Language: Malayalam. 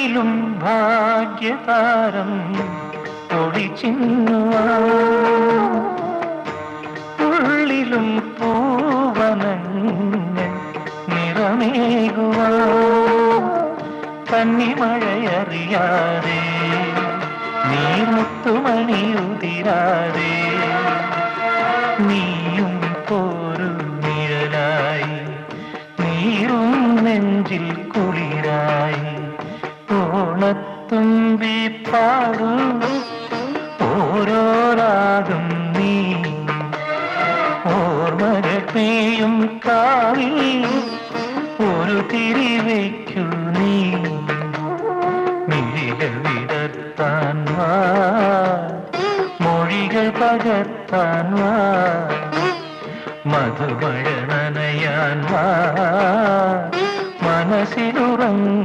കണ്ണിലും ഭാഗ്യതാരം ഒളിച്ചിന്നുവാ ഉള്ളിലും പൂവനങ്ങൾ നിറമേകുവാ കന്നിമഴയറിയാതെ നീർമുത്തുമണിയുതിരാതെ നീയും പോരു നിഴലായി നീറും നെഞ്ചിൽ കുളിരായി. ഓണത്തുമ്പി പാടും. ഓരോരാകും നീ ഓർമ്മകൾ പെയ്യും കാവിൽ. ഒരു തിരിവയ്ക്കു നീ മിഴികൾ വിടത്താൻ വാ. മൊഴികൾ പകർത്താൻ വാ. മധുമഴ നനയാൻ വാ. മനസ്സിലുറങ്ങ